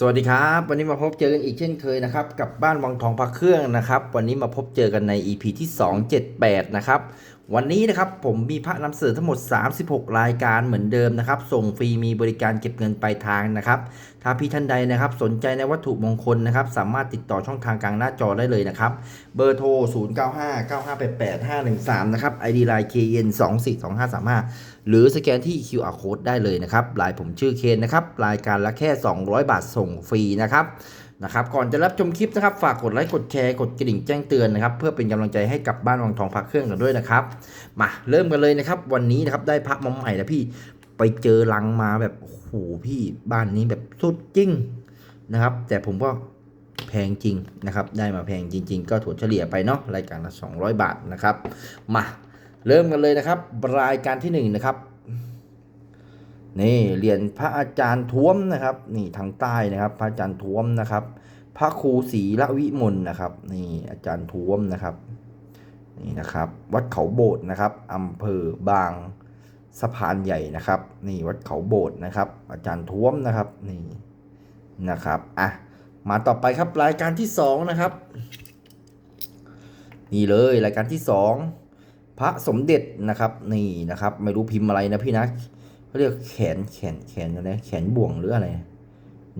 สวัสดีครับ วันนี้มาพบเจอกันอีกเช่นเคยนะครับ กับบ้านวังทองพระเครื่องนะครับ วันนี้มาพบเจอกันใน EP ที่ 278 นะครับ วันนี้นะครับผมมีพระนำเสนอทั้งหมด 36 รายการเหมือนเดิมนะครับ ส่งฟรีมีบริการเก็บเงินปลายทางนะครับ ถ้าพี่ท่านใดนะครับ สนใจในวัตถุมงคลนะครับ สามารถติดต่อช่องทางกลางหน้าจอได้เลยนะครับ เบอร์โทร 0 9 5 9 5 8 8 5 1 3 นะครับ ID Line KN 2 4 2 5 3 5 หรือสแกนที่ QR Code ได้เลยนะครับลายผมชื่อเคนนะครับรายการละแค่ 200 บาทส่งฟรีนะครับนะครับก่อนจะรับชมคลิปนะครับฝากกดไลค์กดแชร์กดกระดิ่งแจ้งเตือนนะครับเพื่อเป็นกำลังใจให้กับบ้านวังทองพักเครื่องกันด้วยนะครับมาเริ่มกันเลยนะครับ วันนี้นะครับได้พระมาใหม่แล้วพี่ไปเจอลังมาแบบโอ้โหพี่บ้านนี้แบบสุดจริงนะครับ แต่ผมก็แพงจริงนะครับ ได้มาแพงจริง ๆ ก็ถั่วเฉลี่ยไปเนาะรายการละ200 บาทนะครับ มา เริ่มกันเลยนะครับ รายการที่หนึ่งนะครับนี่เหรียญพระอาจารย์ท้วมนะครับ นี่ทางใต้นะครับ พระอาจารย์ท้วมนะครับ พระครูศรีละวิมลนะครับ นี่อาจารย์ท้วมนะครับนี่นะครับ วัดเขาโบสถ์นะครับอำเภอบางสะพานใหญ่นะครับ นี่วัดเขาโบสถ์นะครับ อาจารย์ท้วมนะครับนี่นะครับอะมาต่อไปครับรายการที่สองนะครับ นี่เลยรายการที่สอง พระสมเด็จนะครับนี่นะครับ ไม่รู้พิมพ์อะไรนะพี่นะเขาเรียกแขนแขนแขนอะไรแขนบ่วงหรืออะไร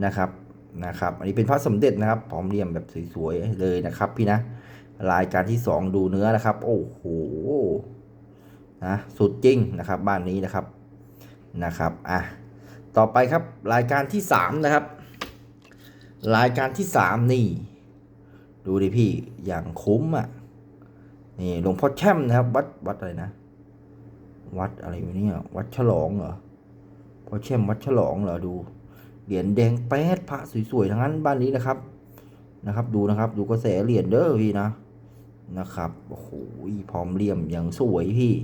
นะครับนะครับ อันนี้เป็นพระสมเด็จนะครับพร้อมเรียมแบบสวยๆเลยนะครับ พี่นะรายการที่สองดูเนื้อนะครับ โอ้โหนะสุดจริงนะครับ บ้านนี้นะครับนะครับอะต่อไปครับรายการที่สามนะครับ รายการที่สามนี่ ดูดิพี่อย่างคุ้มอะ นี่หลวงพ่อแช่มนะครับ วัดวัดอะไรนะ วัดอะไรอยู่เนี่ยวัดฉลองเหรอพ่อแช่มวัดฉลองเหรอดูเหรียญแดงแป๊ดพระสวยๆทั้งนั้นบ้านนี้นะครับนะครับ ดูนะครับ ดูกระแสเหรียญเด้อพี่นะนะครับโอ้โหพร้อมเหลี่ยมอย่างสวยพี่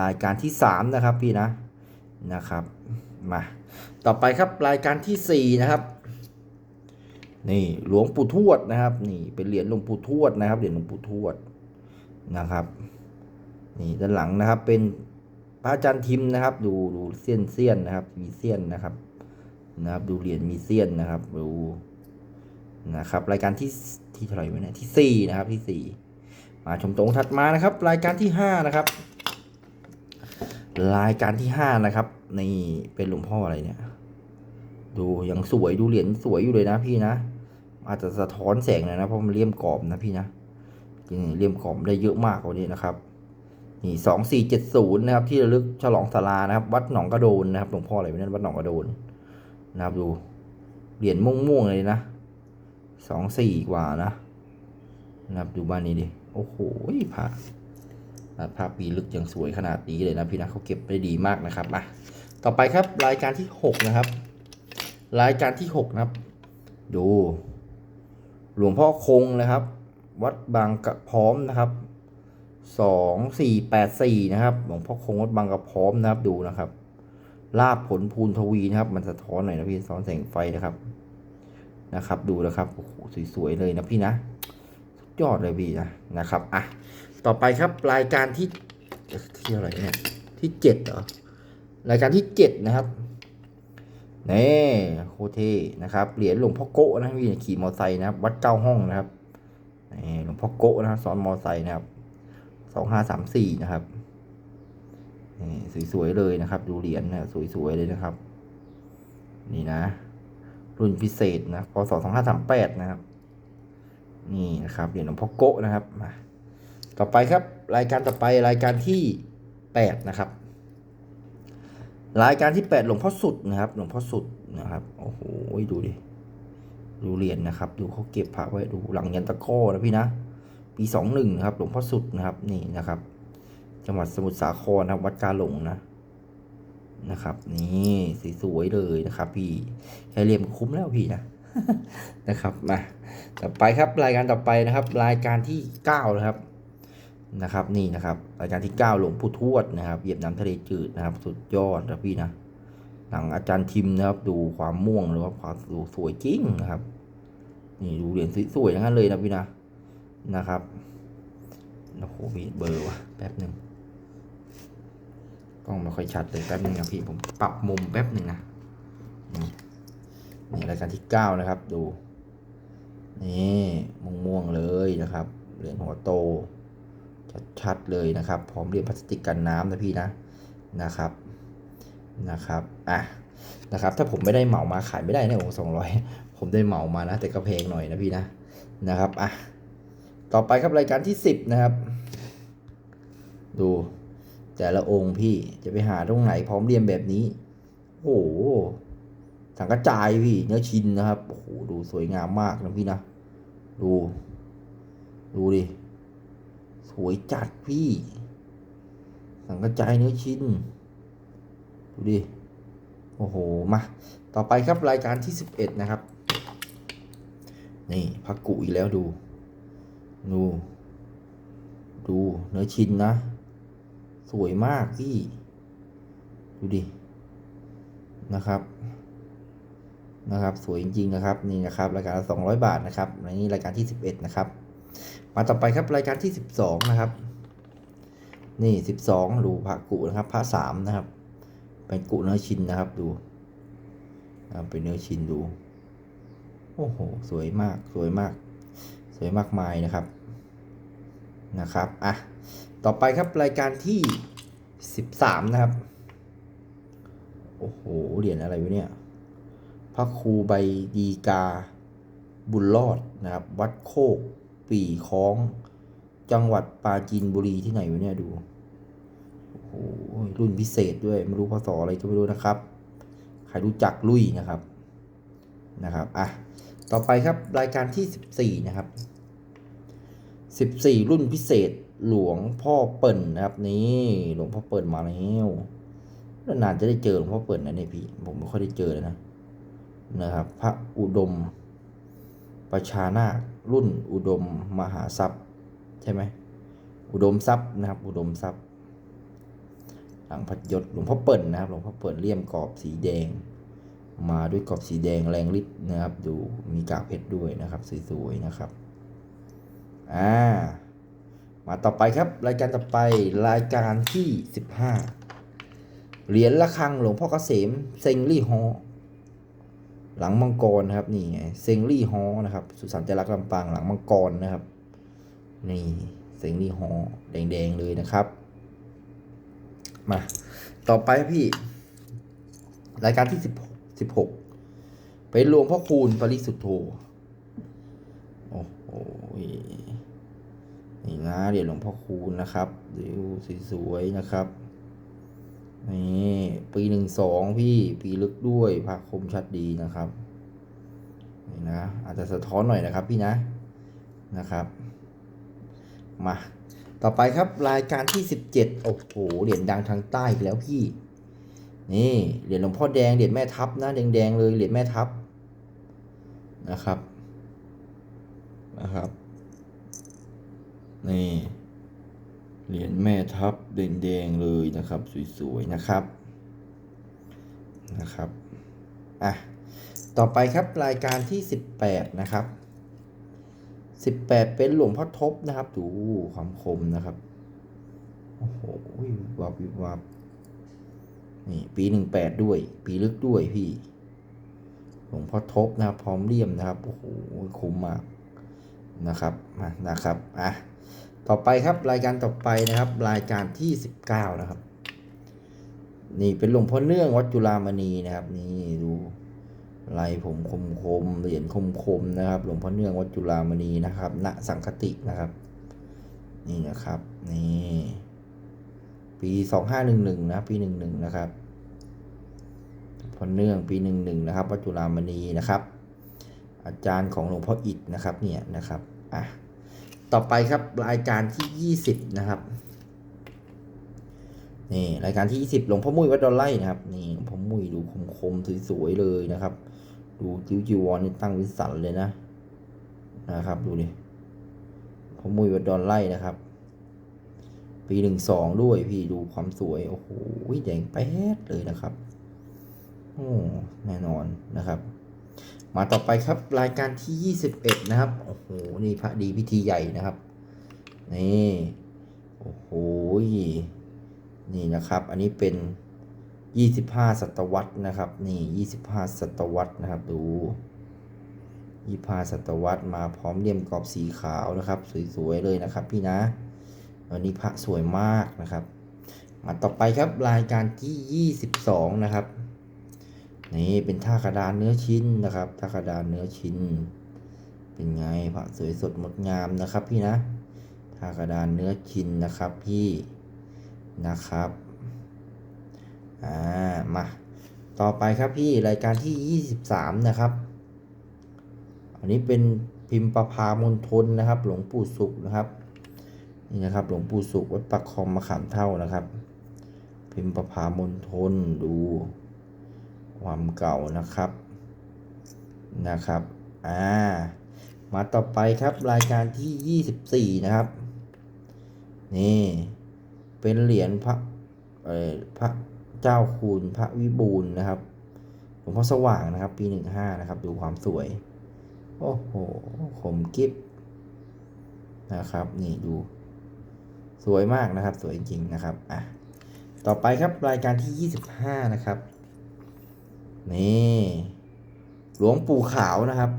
รายการที่สามนะครับพี่นะนะครับมาต่อไปครับรายการที่สี่นะครับนี่หลวงปู่ทวดนะครับ นี่เป็นเหรียญหลวงปู่ทวดนะครับเหรียญหลวงปู่ทวด นะครับนี่ด้านหลังนะครับเป็นพระอาจารย์ทิมนะครับ ดูดูเสี้ยนเสี้ยนนะครับ มีเสี้ยนนะครับนะครับ ดูเหรียญมีเสี้ยนนะครับดูนะครับ รายการที่ที่เท่าไหร่วะเนี่ยที่สี่นะครับที่สี่มาชมตรงถัดมานะครับ รายการที่ห้านะครับ รายการที่ห้านะครับนี่เป็นหลวงพ่ออะไรเนี่ย ดูยังสวยดูเหรียญสวยอยู่เลยนะพี่นะ อาจจะสะท้อนแสงหน่อยนะเพราะมันเลี่ยมกรอบนะพี่นะ เลี่ยมกรอบได้เยอะมากกว่านี้นะครับนี่สองสี่เจ็ดศูนย์นะครับ ที่ระลึกฉลองศาลานะครับ วัดหนองกระโดนนะครับหลวงพ่ออะไรวะเนี่ยวัดหนองกระโดนนะครับดูเหรียญม่วงๆเลยนะสองสี่กว่านะนะครับดูบ้านนี้ดิโอ้โหพระภาพปีลึกยังสวยขนาดนี้เลยนะพี่นะเขาเก็บได้ดีมากนะครับมาต่อไปครับรายการที่หกนะครับ รายการที่หกนะครับ ดู หลวงพ่อคงนะครับ วัดบางกระพร้อมนะครับสองสี่แปดสี่นะครับหลวงพ่อคงวัดบางกระพร้อมนะครับดูนะครับลาบผลพูนทวีนะครับ มันสะท้อนหน่อยนะพี่ซ้อนแสงไฟนะครับนะครับ ดูนะครับโอ้โหสวยๆเลยนะพี่นะสุดยอดเลยพี่นะนะครับอะต่อไปครับรายการที่ที่อะไรเนี่ยที่เจ็ดเหรอรายการที่เจ็ดนะครับนี่โคเทนะครับเหรียญหลวงพ่อโกะนะพี่ขี่มอเตอร์ไซค์นะครับวัดเก้าห้องนะครับ หลวงพ่อโกะนะซ้อนมอไซค์นะครับสองห้าสามสี่นะครับนี่สวยๆเลยนะครับ ดูเหรียญนะสวยๆเลยนะครับ นี่นะ รุ่นพิเศษนะพศสองห้าสามแปดนะครับ นี่นะครับเหรียญหลวงพ่อโกะนะครับมาต่อไปครับ รายการต่อไปรายการที่แปดนะครับ รายการที่แปดหลวงพ่อสุดนะครับ หลวงพ่อสุดนะครับโอ้โหดูดิ ดูเหรียญนะครับ ดูเขาเก็บพระไว้ดูหลังยันตะก้อนะพี่นะ ปีสองหนึ่งนะครับหลวงพ่อสุดนะครับนี่นะครับ จังหวัดสมุทรสาครนะครับวัดกาหลงนะนะครับ นี่สวยๆเลยนะครับ พี่แค่เรียมคุ้มแล้วพี่นะนะครับมาต่อไปครับรายการต่อไปนะครับ รายการที่เก้านะครับนะครับ นี่นะครับ รายการที่เก้าหลวงปู่ทวดนะครับเหยียบน้ำทะเลจืดนะครับ สุดยอดนะพี่นะหลังอาจารย์ทิมนะครับ ดูความม่วงหรือว่าความดูสวยจริงนะครับ นี่ดูเหรียญสวยๆอย่างนั้นเลยนะพี่นะนะครับโอ้โหพี่เบอร์วะแป๊บหนึ่งกล้องไม่ค่อยชัดเลยแป๊บหนึ่งนะพี่ผมปรับมุมแป๊บหนึ่งนะนี่นี่รายการที่เก้านะครับ ดู นี่ม่วงๆเลยนะครับเหรียญหัวโตชัดๆเลยนะครับ พร้อมเหรียญพลาสติกกันน้ำนะพี่นะนะครับนะครับอะนะครับ ถ้าผมไม่ได้เหมามาขายไม่ได้นะผมสองร้อย ผมได้เหมามานะ แต่ก็แพงหน่อยนะพี่นะนะครับอะต่อไปครับรายการที่สิบนะครับ ดู แต่ละองค์พี่จะไปหาตรงไหนพร้อมเรียมแบบนี้ โอ้โหสังกระจายพี่เนื้อชิ้นนะครับโอ้โหดูสวยงามมากนะพี่นะ ดู ดูดิ สวยจัดพี่ สังกระจายเนื้อชิ้น ดูดิ โอ้โห มา ต่อไปครับรายการที่สิบเอ็ดนะครับ นี่พักกุอีกแล้วดู ดู ดูเนื้อชิ้นนะ สวยมากพี่ ดูดิ นะครับ นะครับ สวยจริงๆนะครับ นี่นะครับ รายการละ200บาทนะครับในนี้รายการที่11นะครับ มาต่อไปครับรายการที่12นะครับ นี่12ดูพระกุนะครับพระสามนะครับ เป็นกุเนื้อชิ้นนะครับ ดู เป็นเนื้อชิ้นดู โอ้โห สวยมาก สวยมาก สวยมากมายนะครับ นะครับ อะ ต่อไปครับรายการที่ 13 นะครับ โอ้โห เหรียญอะไรวะเนี่ย พระครูใบดีกาบุญรอดนะครับ วัดโคก ปีคล้อง จังหวัดปราจีนบุรีที่ไหนวะเนี่ยดู โอ้โห รุ่นพิเศษด้วย ไม่รู้พศอะไรก็ไม่รู้นะครับ ใครรู้จักลุยนะครับนะครับ อะ ต่อไปครับรายการที่ 14 นะครับ 14 รุ่นพิเศษหลวงพ่อเปิ่นนะครับนี่หลวงพ่อเปิ่นมาแล้วนานจะได้เจอหลวงพ่อเปิ่นนะเนี่ยพี่ผมไม่ค่อยได้เจอเลยนะนะครับ พระอุดม ประชานาครุ่นอุดมมหาทรัพย์ ใช่ไหมอุดมทรัพย์นะครับ อุดมทรัพย์หลังพัดยศหลวงพ่อเปิ่นนะครับหลวงพ่อเปิ่นเลี่ยมกรอบสีแดง มาด้วยกรอบสีแดงแรงฤทธิ์นะครับ ดูมีกากเพชรด้วยนะครับ สวยๆนะครับ อ่า มาต่อไปครับ รายการต่อไปรายการที่ 15 เหรียญระฆังหลวงพ่อเกษมเซงลี่ฮอหลังมังกรนะครับนี่ไงเซงลี่ฮอนะครับ สุสานจรักลำปางหลังมังกรนะครับ นี่เซงลี่ฮอแดงๆเลยนะครับ มา ต่อไปพี่ รายการที่ 16 16เป็นหลวงพ่อคูณปริสุทธโธโอ้โหนี่นะเดี๋ยวหลวงพ่อคูณนะครับดูสวยๆนะครับนี่ปีหนึ่งสองพี่ปีลึกด้วยพระคมชัดดีนะครับนี่นะอาจจะสะท้อนหน่อยนะครับพี่นะนะครับมาต่อไปครับรายการที่สิบเจ็ดโอ้โหเหรียญดังทางใต้อีกแล้วพี่ นี่เหรียญหลวงพ่อแดงเหรียญแม่ทัพนะแดงๆเลยเหรียญแม่ทัพนะครับนะครับ นี่เหรียญแม่ทับแดงๆเลยนะครับ สวยๆนะครับนะครับอะต่อไปครับรายการที่ 18 นะครับ 18 เป็นหลวงพ่อทบนะครับ ดูความคมนะครับ โอ้โหวิบวับวิบวับ นี่ปี18ด้วย ปีลึกด้วยพี่ หลวงพ่อทบนะครับ พร้อมเลี่ยมนะครับ โอ้โหคุ้มมากนะครับนะครับอะต่อไปครับรายการต่อไปนะครับ รายการที่19นะครับ นี่เป็นหลวงพ่อเนื่องวัดจุฬามณีนะครับ นี่ดูลายผมคมคมๆเหรียญคมคมๆนะครับ หลวงพ่อเนื่องวัดจุฬามณีนะครับณสังคตินะครับ นี่นะครับ นี่ ปีสองห้าหนึ่งหนึ่งนะปีหนึ่งหนึ่งนะครับพอเนื่องปีหนึ่งหนึ่งนะครับวัดจุฬามณีนะครับ อาจารย์ของหลวงพ่ออิฐนะครับเนี่ยนะครับอะต่อไปครับรายการที่20นะครับนี่รายการที่20หลวงพ่อมุ้ยวัดดอลไล่นะครับนี่หลวงพ่อมุ้ยดูคมๆสวยๆเลยนะครับ ดูจิวจีวรนี่ตั้งวิสันเลยนะนะครับ ดูดิหลวงพ่อมุ้ยวัดดอลไล่นะครับ ปีหนึ่งสองด้วยพี่ดูความสวย โอ้โหแดงแป๊ดเลยนะครับ โอ้แน่นอนนะครับ มาต่อไปครับรายการที่ 21 นะครับ โอ้โห นี่พระดีพิธีใหญ่นะครับ นี่ โอ้โห นี่นะครับ อันนี้เป็นยี่สิบห้าศตวรรษนะครับ นี่ยี่สิบห้าศตวรรษนะครับ ดูยี่ห้าศตวรรษมาพร้อมเลี่ยมกรอบสีขาวนะครับ สวยๆเลยนะครับ พี่นะ วันนี้พระสวยมากนะครับ มาต่อไปครับรายการที่ยี่สิบสองนะครับ นี่เป็นท่ากระดานเนื้อชิ้นนะครับท่ากระดานเนื้อชิ้น เป็นไงพระสวยสดงดงามนะครับพี่นะท่ากระดานเนื้อชิ้นนะครับพี่นะครับอ่ามาต่อไปครับพี่รายการที่ยี่สิบสามนะครับ อันนี้เป็นพิมพ์ประพามณฑลนะครับ หลวงปู่สุขนะครับ นี่นะครับหลวงปู่สุขวัดปักคอมมะขามเท่านะครับ พิมพ์ประพามณฑลดู ความเก่านะครับนะครับอ่ามาต่อไปครับรายการที่ 24 นะครับ นี่ เป็นเหรียญพระเอ่อพระเจ้าคูณพระวิบูลนะครับหลวงพ่อสว่างนะครับ ปี 15 นะครับ ดูความสวย โอ้โหขมกิฟนะครับ นี่ดู สวยมากนะครับ สวยจริงๆนะครับ อะ ต่อไปครับรายการที่ 25 นะครับ นี่ หลวงปู่ขาวนะครับ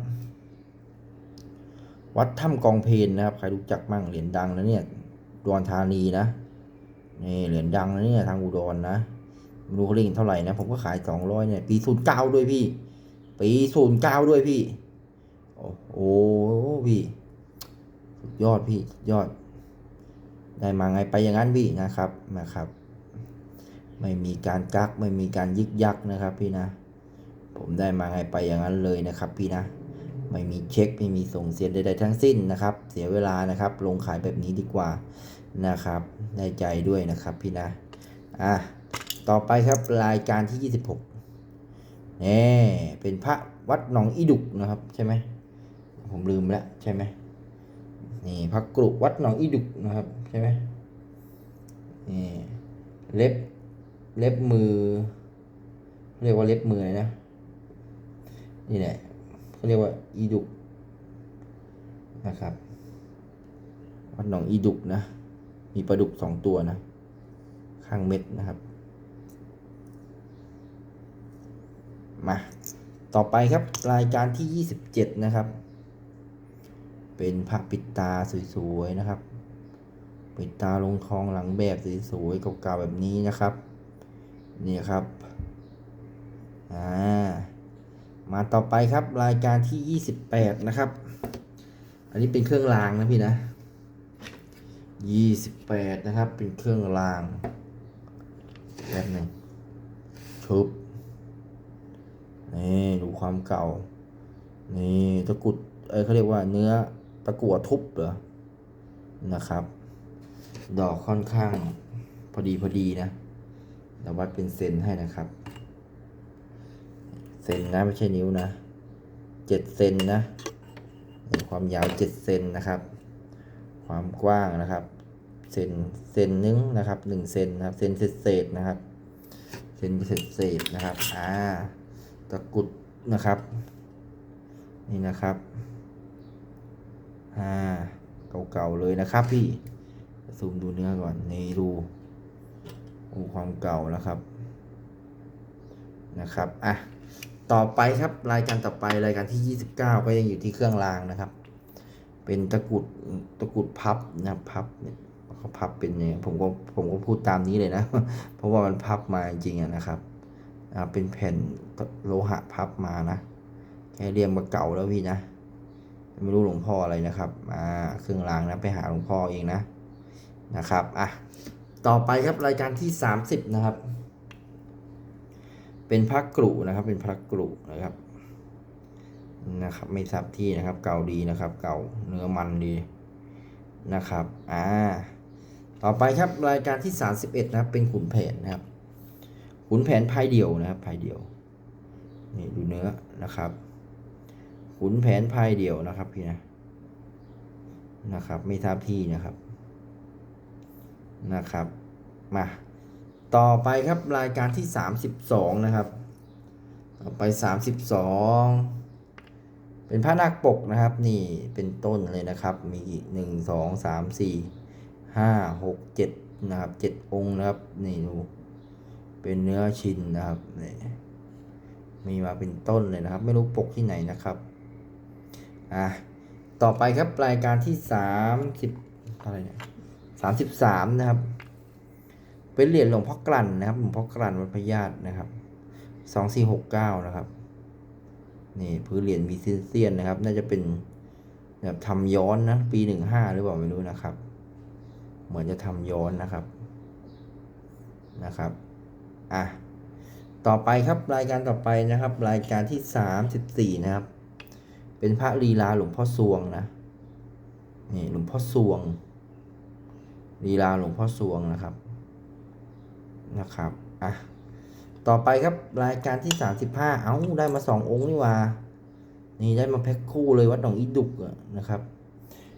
วัดถ้ำกองเพลนนะครับ ใครรู้จักมั่งเหรียญดังนะเนี่ยดอุดรธานีนะ นี่เหรียญดังนะเนี่ยทางอุดรนะไม่รู้เขาเรียกเท่าไหร่นะ ผมก็ขายสองร้อยเนี่ย ปีศูนย์เก้าด้วยพี่ ปีศูนย์เก้าด้วยพี่ โอ้โหพี่ สุดยอดพี่ สุดยอด ได้มาไงไปอย่างนั้นพี่นะครับนะครับ ไม่มีการกักไม่มีการยึกยักนะครับพี่นะ ผมได้มาไงไปอย่างนั้นเลยนะครับ พี่นะ ไม่มีเช็คไม่มีส่งเสียใดๆทั้งสิ้นนะครับ เสียเวลานะครับ ลงขายแบบนี้ดีกว่านะครับได้ใจด้วยนะครับพี่นะอะต่อไปครับรายการที่ 26นี่เป็นพระวัดหนองอีดุกนะครับใช่ไหมผมลืมแล้วใช่ไหม นี่พระกรุวัดหนองอีดุกนะครับใช่ไหมนี่เล็บเล็บมือ เรียกว่าเล็บมือเลยนะ นี่แหละเขาเรียกว่าอีดุกนะครับ วัดหนองอีดุกนะ มีปลาดุกสองตัวนะ ข้างเม็ดนะครับ มา ต่อไปครับรายการที่ 27 นะครับ เป็นพระปิดตาสวยๆนะครับ ปิดตาลงทองหลังแบบสวยๆเก่าๆแบบนี้นะครับ นี่ครับ อ่า มาต่อไปครับรายการที่ 28 นะครับ อันนี้เป็นเครื่องรางนะพี่นะ 28 นะครับ เป็นเครื่องรางแป๊บหนึ่งชุบนี่ดูความเก่า นี่ตะกุด เอ้ยเขาเรียกว่าเนื้อ ตะกั่วทุบเหรอ นะครับ ดอกค่อนข้างพอดีพอดีนะเราวัดเป็นเซนให้นะครับ เซนนะไม่ใช่นิ้วนะเจ็ดเซนนะ ความยาวเจ็ดเซนนะครับ ความกว้างนะครับ เซนเซนนึงนะครับหนึ่งเซนนะครับ เซนเศษเศษนะครับ เซนเศษเศษนะครับ อ่า ตะกรุดนะครับ นี่นะครับ อ่าเก่าๆเลยนะครับพี่ซูมดูเนื้อก่อนนี่ดูโอ้ความเก่านะครับนะครับอะต่อไปครับรายการต่อไปรายการที่ 29 ก็ยังอยู่ที่เครื่องรางนะครับ เป็นตะกุดตะกุดพับนะพับเนี่ยเขาพับเป็นยังไงผมก็ผมก็พูดตามนี้เลยนะ เพราะว่ามันพับมาจริงๆนะครับอ่าเป็นแผ่นโลหะพับมานะแค่เรียงมาเก่าแล้วพี่นะ ไม่รู้หลวงพ่ออะไรนะครับ อ่า เครื่องรางนะไปหาหลวงพ่อเองนะ นะครับ อะ ต่อไปครับรายการที่ 30 นะครับ เป็นพระกรุนะครับ เป็นพระกรุนะครับ นะครับ ไม่ทราบที่นะครับ เก่าดีนะครับ เก่าเนื้อมันดีนะครับ อ่า ต่อไปครับรายการที่ 31 นะครับ เป็นขุนแผนนะครับ ขุนแผนพายเดียวนะครับพายเดียว นี่ดูเนื้อนะครับ ขุนแผนพายเดี่ยวนะครับพี่นะนะครับ ไม่ทราบที่นะครับนะครับมาต่อไปครับรายการที่ 32 นะครับ ต่อไป 32 เป็นพระนาคปกนะครับ นี่เป็นต้นเลยนะครับ มีหนึ่งสองสามสี่ห้าหกเจ็ดนะครับเจ็ดองค์นะครับ นี่ดูเเป็นเนื้อชิ้นนะครับนี่มีมาเป็นต้นเลยนะครับ ไม่รู้ปกที่ไหนนะครับ อะต่อไปครับรายการที่สามสิบอะไรเนี่ยสามสิบสามนะครับ เป็นเหรียญหลวงพ่อกลั่นนะครับหลวงพ่อกลั่นวัดพระญาตินะครับสองสี่หกเก้านะครับนี่พื้นเหรียญมีเซียนนะครับ น่าจะเป็นแบบทำย้อนนะปีหนึ่งห้าหรือเปล่าไม่รู้นะครับ เหมือนจะทำย้อนนะครับนะครับอะต่อไปครับรายการต่อไปนะครับ รายการที่สามสิบสี่นะครับ เป็นพระลีลาหลวงพ่อสวงนะนี่หลวงพ่อสวงลีลาหลวงพ่อสวงนะครับนะครับอะต่อไปครับรายการที่สามสิบห้าเอ้าได้มาสององค์นี่ว่า นี่ได้มาแพ็คคู่เลยวัดหนองอีดุกอะนะครับ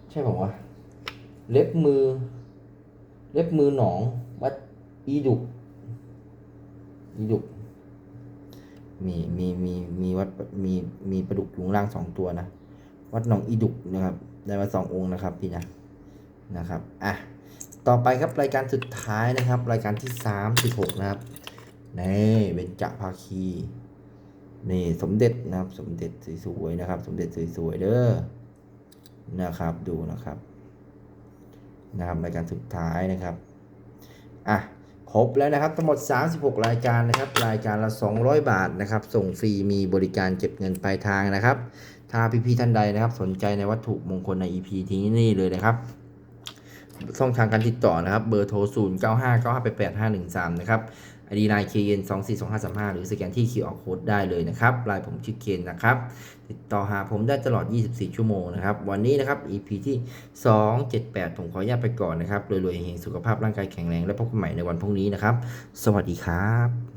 ใช่ผมวะเล็บมือ เล็บมือหนองวัดอีดุกอีดุก มีมีมีมีวัดมีมีปลาดุกยู่ข้างล่างสองตัวนะ วัดหนองอีดุกนะครับ ได้มาสององค์นะครับพี่นะนะครับอะต่อไปครับรายการสุดท้ายนะครับ รายการที่สามสิบหกนะครับนี่เป็นจภาคีนี่สมเด็จนะครับสมเด็จสวยๆนะครับ สมเด็จสวยๆเด้อนะครับดูนะครับนะครับรายการสุดท้ายนะครับอะ บแล้วนะครับทั้งหมด 36 รายการนะครับ รายการละ 200 บาทนะครับ ส่งฟรีมีบริการเก็บเงินปลายทางนะครับ ถ้าพี่ๆท่านใดนะครับ สนใจในวัตถุมงคลใน EP ที่นี่เลยนะครับช่องทางการติดต่อนะครับ เบอร์โทร 0 9 5 9 5 8 8 5 1 3 นะครับ ไอดีไลน์ KN 2 4 2 5 3 5 หรือสแกนที่ QR Code ได้เลยนะครับไลน์ผมชื่อเคนนะครับ ติดต่อหาผมได้ตลอด 24 ชั่วโมงนะครับ วันนี้นะครับ EP ที่ 278 ผมขออนุญาตไปก่อนนะครับรวยๆเฮงสุขภาพร่างกายแข็งแรงและพบกันใหม่ในวันพรุ่งนี้นะครับ สวัสดีครับ